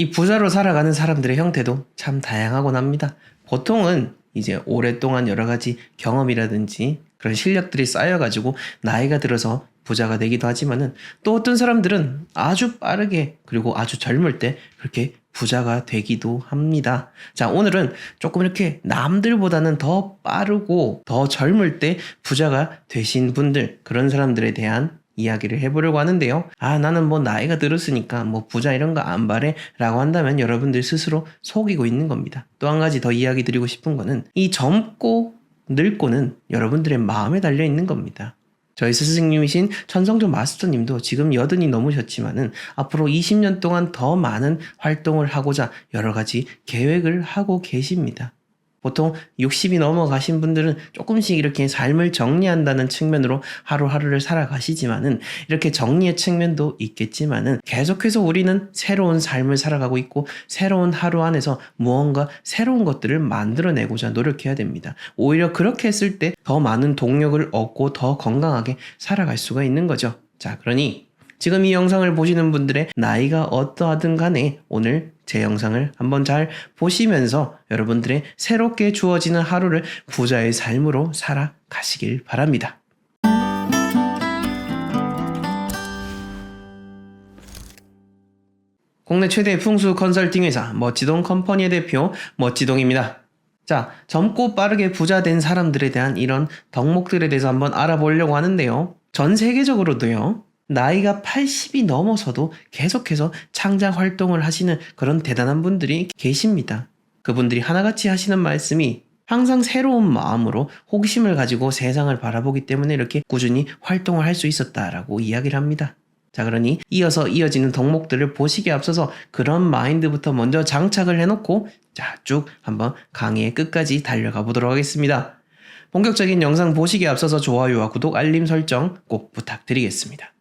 이 부자로 살아가는 사람들의 형태도 참 다양하곤 합니다. 보통은 이제 오랫동안 여러 가지 경험이라든지 그런 실력들이 쌓여가지고 나이가 들어서 부자가 되기도 하지만은 또 어떤 사람들은 아주 빠르게 그리고 아주 젊을 때 그렇게 부자가 되기도 합니다. 자, 오늘은 조금 이렇게 남들보다는 더 빠르고 더 젊을 때 부자가 되신 분들, 그런 사람들에 대한 이야기를 해보려고 하는데요. 아, 나는 뭐 나이가 들었으니까 뭐 부자 이런 거 안 바래 라고 한다면 여러분들 스스로 속이고 있는 겁니다. 또 한 가지 더 이야기 드리고 싶은 거는 이 젊고 늙고는 여러분들의 마음에 달려 있는 겁니다. 저희 스승님이신 천성조 마스터님도 지금 여든이 넘으셨지만은 앞으로 20년 동안 더 많은 활동을 하고자 여러 가지 계획을 하고 계십니다. 보통 60이 넘어가신 분들은 조금씩 이렇게 삶을 정리한다는 측면으로 하루하루를 살아가시지만은 이렇게 정리의 측면도 있겠지만은 계속해서 우리는 새로운 삶을 살아가고 있고 새로운 하루 안에서 무언가 새로운 것들을 만들어내고자 노력해야 됩니다. 오히려 그렇게 했을 때 더 많은 동력을 얻고 더 건강하게 살아갈 수가 있는 거죠. 자, 그러니 지금 이 영상을 보시는 분들의 나이가 어떠하든 간에 오늘 제 영상을 한번 잘 보시면서 여러분들의 새롭게 주어지는 하루를 부자의 삶으로 살아가시길 바랍니다. 국내 최대 풍수 컨설팅 회사 멋지동 컴퍼니의 대표 멋지동입니다. 자, 젊고 빠르게 부자 된 사람들에 대한 이런 덕목들에 대해서 한번 알아보려고 하는데요. 전 세계적으로도요. 나이가 80이 넘어서도 계속해서 창작 활동을 하시는 그런 대단한 분들이 계십니다. 그분들이 하나같이 하시는 말씀이 항상 새로운 마음으로 호기심을 가지고 세상을 바라보기 때문에 이렇게 꾸준히 활동을 할 수 있었다라고 이야기를 합니다. 자, 그러니 이어서 이어지는 덕목들을 보시기에 앞서서 그런 마인드부터 먼저 장착을 해놓고 자, 쭉 한번 강의의 끝까지 달려가 보도록 하겠습니다. 본격적인 영상 보시기에 앞서서 좋아요와 구독, 알림 설정 꼭 부탁드리겠습니다.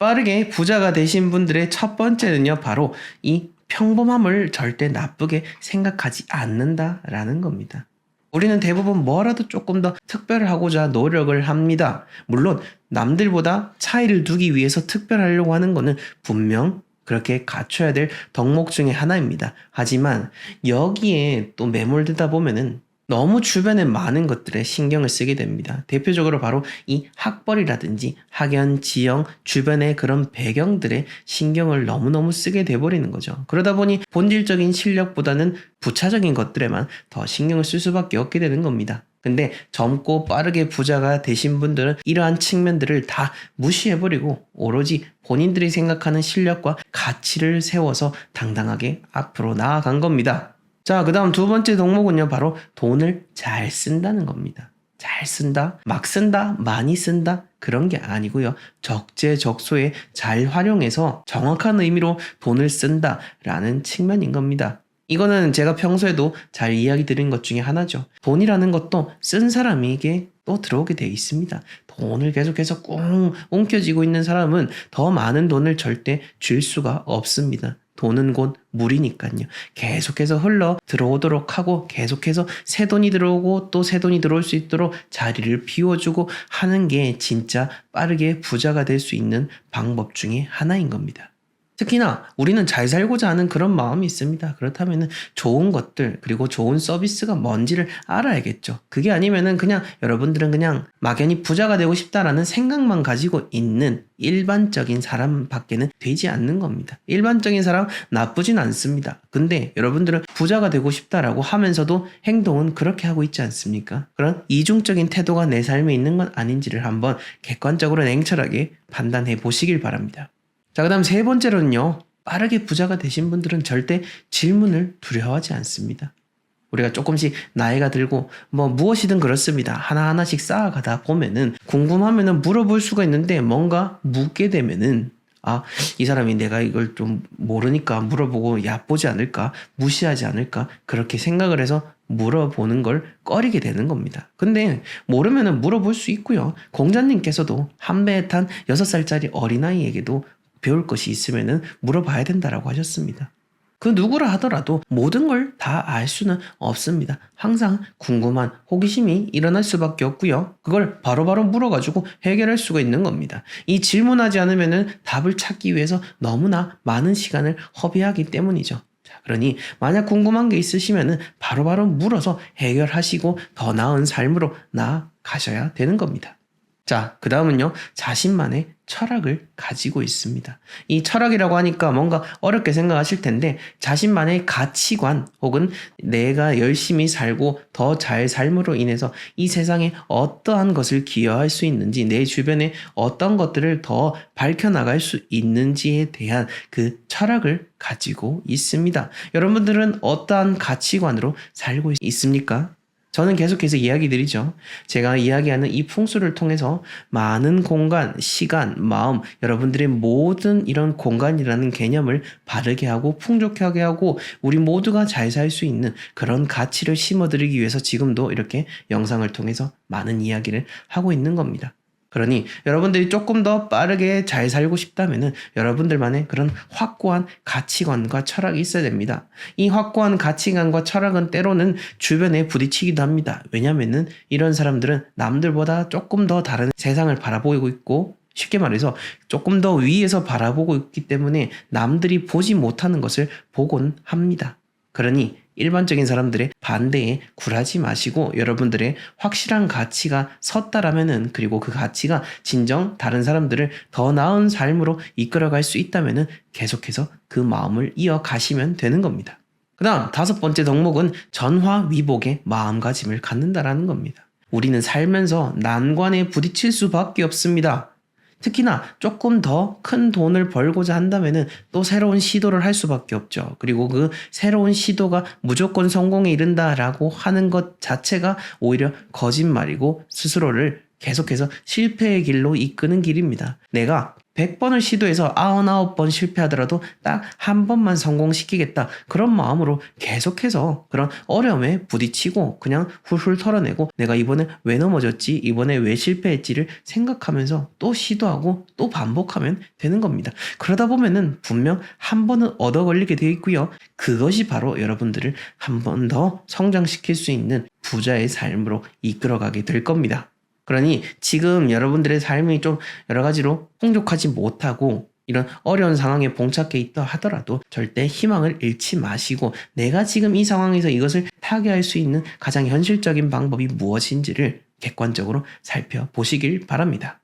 빠르게 부자가 되신 분들의 첫 번째는요, 바로 이 평범함을 절대 나쁘게 생각하지 않는다라는 겁니다. 우리는 대부분 뭐라도 조금 더 특별하고자 노력을 합니다. 물론 남들보다 차이를 두기 위해서 특별하려고 하는 거는 분명 그렇게 갖춰야 될 덕목 중에 하나입니다. 하지만 여기에 또 매몰되다 보면은 너무 주변에 많은 것들에 신경을 쓰게 됩니다. 대표적으로 바로 이 학벌이라든지 학연, 지형, 주변의 그런 배경들에 신경을 너무너무 쓰게 돼버리는 거죠. 그러다 보니 본질적인 실력보다는 부차적인 것들에만 더 신경을 쓸 수밖에 없게 되는 겁니다. 근데 젊고 빠르게 부자가 되신 분들은 이러한 측면들을 다 무시해버리고 오로지 본인들이 생각하는 실력과 가치를 세워서 당당하게 앞으로 나아간 겁니다. 자, 그 다음 두 번째 덕목은요, 바로 돈을 잘 쓴다는 겁니다. 잘 쓴다, 막 쓴다, 많이 쓴다, 그런 게 아니고요. 적재적소에 잘 활용해서 정확한 의미로 돈을 쓴다라는 측면인 겁니다. 이거는 제가 평소에도 잘 이야기 드린 것 중에 하나죠. 돈이라는 것도 쓴 사람에게 또 들어오게 돼 있습니다. 돈을 계속해서 꽁 웅켜쥐고 있는 사람은 더 많은 돈을 절대 줄 수가 없습니다. 돈은 곧 물이니까요. 계속해서 흘러 들어오도록 하고 계속해서 새 돈이 들어오고 또 새 돈이 들어올 수 있도록 자리를 비워주고 하는 게 진짜 빠르게 부자가 될 수 있는 방법 중에 하나인 겁니다. 특히나 우리는 잘 살고자 하는 그런 마음이 있습니다. 그렇다면 좋은 것들 그리고 좋은 서비스가 뭔지를 알아야겠죠. 그게 아니면은 그냥 여러분들은 그냥 막연히 부자가 되고 싶다라는 생각만 가지고 있는 일반적인 사람밖에는 되지 않는 겁니다. 일반적인 사람 나쁘진 않습니다. 근데 여러분들은 부자가 되고 싶다라고 하면서도 행동은 그렇게 하고 있지 않습니까? 그런 이중적인 태도가 내 삶에 있는 건 아닌지를 한번 객관적으로 냉철하게 판단해 보시길 바랍니다. 자, 그 다음 세 번째로는요. 빠르게 부자가 되신 분들은 절대 질문을 두려워하지 않습니다. 우리가 조금씩 나이가 들고 뭐 무엇이든 그렇습니다. 하나하나씩 쌓아가다 보면은 궁금하면은 물어볼 수가 있는데 뭔가 묻게 되면은 아, 이 사람이 내가 이걸 좀 모르니까 물어보고 얕보지 않을까, 무시하지 않을까, 그렇게 생각을 해서 물어보는 걸 꺼리게 되는 겁니다. 근데 모르면은 물어볼 수 있고요. 공자님께서도 한 배에 탄 6살짜리 어린아이에게도 배울 것이 있으면은 물어봐야 된다라고 하셨습니다. 그 누구라 하더라도 모든 걸 다 알 수는 없습니다. 항상 궁금한 호기심이 일어날 수밖에 없고요. 그걸 바로바로 물어가지고 해결할 수가 있는 겁니다. 이 질문하지 않으면은 답을 찾기 위해서 너무나 많은 시간을 허비하기 때문이죠. 자, 그러니 만약 궁금한 게 있으시면은 바로 바로 물어서 해결하시고 더 나은 삶으로 나아가셔야 되는 겁니다. 자, 그 다음은요, 자신만의 철학을 가지고 있습니다. 이 철학이라고 하니까 뭔가 어렵게 생각하실 텐데, 자신만의 가치관 혹은 내가 열심히 살고 더 잘 삶으로 인해서 이 세상에 어떠한 것을 기여할 수 있는지, 내 주변에 어떤 것들을 더 밝혀나갈 수 있는지에 대한 그 철학을 가지고 있습니다. 여러분들은 어떠한 가치관으로 살고 있습니까? 저는 계속해서 이야기 드리죠. 제가 이야기하는 이 풍수를 통해서 많은 공간, 시간, 마음, 여러분들의 모든 이런 공간이라는 개념을 바르게 하고 풍족하게 하고 우리 모두가 잘 살 수 있는 그런 가치를 심어드리기 위해서 지금도 이렇게 영상을 통해서 많은 이야기를 하고 있는 겁니다. 그러니 여러분들이 조금 더 빠르게 잘 살고 싶다면은 여러분들만의 그런 확고한 가치관과 철학이 있어야 됩니다. 이 확고한 가치관과 철학은 때로는 주변에 부딪히기도 합니다. 왜냐면은 이런 사람들은 남들보다 조금 더 다른 세상을 바라보고 있고 쉽게 말해서 조금 더 위에서 바라보고 있기 때문에 남들이 보지 못하는 것을 보곤 합니다. 그러니 일반적인 사람들의 반대에 굴하지 마시고 여러분들의 확실한 가치가 섰다라면은 그리고 그 가치가 진정 다른 사람들을 더 나은 삶으로 이끌어갈 수 있다면은 계속해서 그 마음을 이어가시면 되는 겁니다. 그 다음 다섯 번째 덕목은 전화위복의 마음가짐을 갖는다라는 겁니다. 우리는 살면서 난관에 부딪힐 수밖에 없습니다. 특히나 조금 더 큰 돈을 벌고자 한다면은 또 새로운 시도를 할 수밖에 없죠. 그리고 그 새로운 시도가 무조건 성공에 이른다라고 하는 것 자체가 오히려 거짓말이고 스스로를 계속해서 실패의 길로 이끄는 길입니다. 내가 100번을 시도해서 99번 실패하더라도 딱 한 번만 성공시키겠다. 그런 마음으로 계속해서 그런 어려움에 부딪히고 그냥 훌훌 털어내고 내가 이번에 왜 넘어졌지? 이번에 왜 실패했지를 생각하면서 또 시도하고 또 반복하면 되는 겁니다. 그러다 보면은 분명 한 번은 얻어 걸리게 되어 있고요. 그것이 바로 여러분들을 한 번 더 성장시킬 수 있는 부자의 삶으로 이끌어가게 될 겁니다. 그러니 지금 여러분들의 삶이 좀 여러 가지로 풍족하지 못하고 이런 어려운 상황에 봉착해 있다 하더라도 절대 희망을 잃지 마시고 내가 지금 이 상황에서 이것을 타개할 수 있는 가장 현실적인 방법이 무엇인지를 객관적으로 살펴보시길 바랍니다.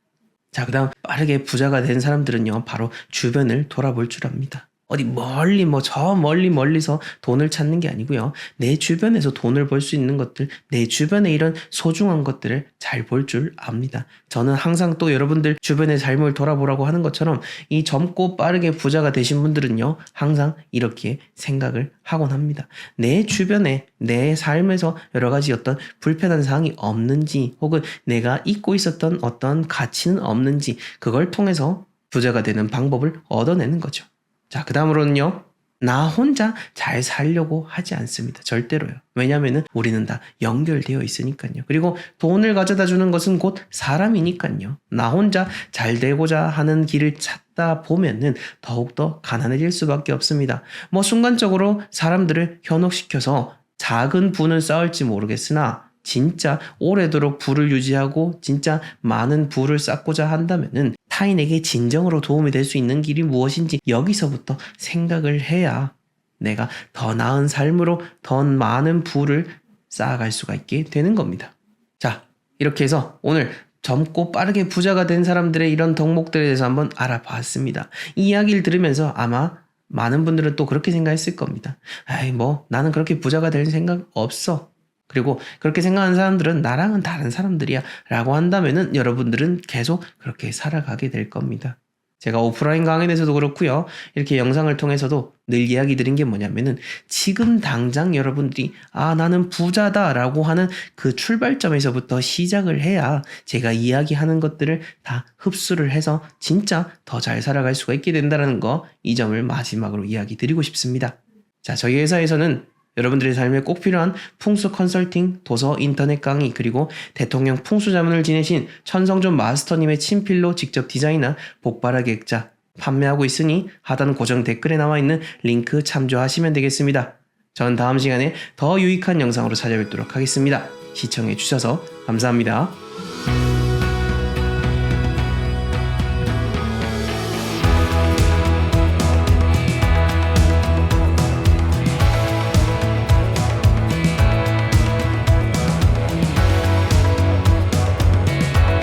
자, 그 다음 빠르게 부자가 된 사람들은요, 바로 주변을 돌아볼 줄 압니다. 어디 멀리 뭐 저 멀리 멀리서 돈을 찾는 게 아니고요. 내 주변에서 돈을 벌 수 있는 것들, 내 주변에 이런 소중한 것들을 잘 볼 줄 압니다. 저는 항상 또 여러분들 주변의 삶을 돌아보라고 하는 것처럼 이 젊고 빠르게 부자가 되신 분들은요. 항상 이렇게 생각을 하곤 합니다. 내 주변에 내 삶에서 여러 가지 어떤 불편한 사항이 없는지 혹은 내가 잊고 있었던 어떤 가치는 없는지 그걸 통해서 부자가 되는 방법을 얻어내는 거죠. 자, 그 다음으로는요. 나 혼자 잘 살려고 하지 않습니다. 절대로요. 왜냐면은 우리는 다 연결되어 있으니까요. 그리고 돈을 가져다 주는 것은 곧 사람이니까요. 나 혼자 잘 되고자 하는 길을 찾다 보면은 더욱더 가난해질 수밖에 없습니다. 뭐 순간적으로 사람들을 현혹시켜서 작은 분을 쌓을지 모르겠으나 진짜 오래도록 부를 유지하고 진짜 많은 부를 쌓고자 한다면은 타인에게 진정으로 도움이 될 수 있는 길이 무엇인지 여기서부터 생각을 해야 내가 더 나은 삶으로 더 많은 부를 쌓아갈 수가 있게 되는 겁니다. 자, 이렇게 해서 오늘 젊고 빠르게 부자가 된 사람들의 이런 덕목들에 대해서 한번 알아봤습니다. 이 이야기를 들으면서 아마 많은 분들은 또 그렇게 생각했을 겁니다. 아이, 뭐, 나는 그렇게 부자가 될 생각 없어. 그리고 그렇게 생각하는 사람들은 나랑은 다른 사람들이야 라고 한다면은 여러분들은 계속 그렇게 살아가게 될 겁니다. 제가 오프라인 강연에서도 그렇고요. 이렇게 영상을 통해서도 늘 이야기 드린 게 뭐냐면은 지금 당장 여러분들이 아 나는 부자다라고 하는 그 출발점에서부터 시작을 해야 제가 이야기하는 것들을 다 흡수를 해서 진짜 더 잘 살아갈 수가 있게 된다는 거 이 점을 마지막으로 이야기 드리고 싶습니다. 자, 저희 회사에서는 여러분들의 삶에 꼭 필요한 풍수 컨설팅, 도서, 인터넷 강의, 그리고 대통령 풍수 자문을 지내신 천성준 마스터님의 친필로 직접 디자인한 복바라 계획자, 판매하고 있으니 하단 고정 댓글에 나와 있는 링크 참조하시면 되겠습니다. 전 다음 시간에 더 유익한 영상으로 찾아뵙도록 하겠습니다. 시청해 주셔서 감사합니다.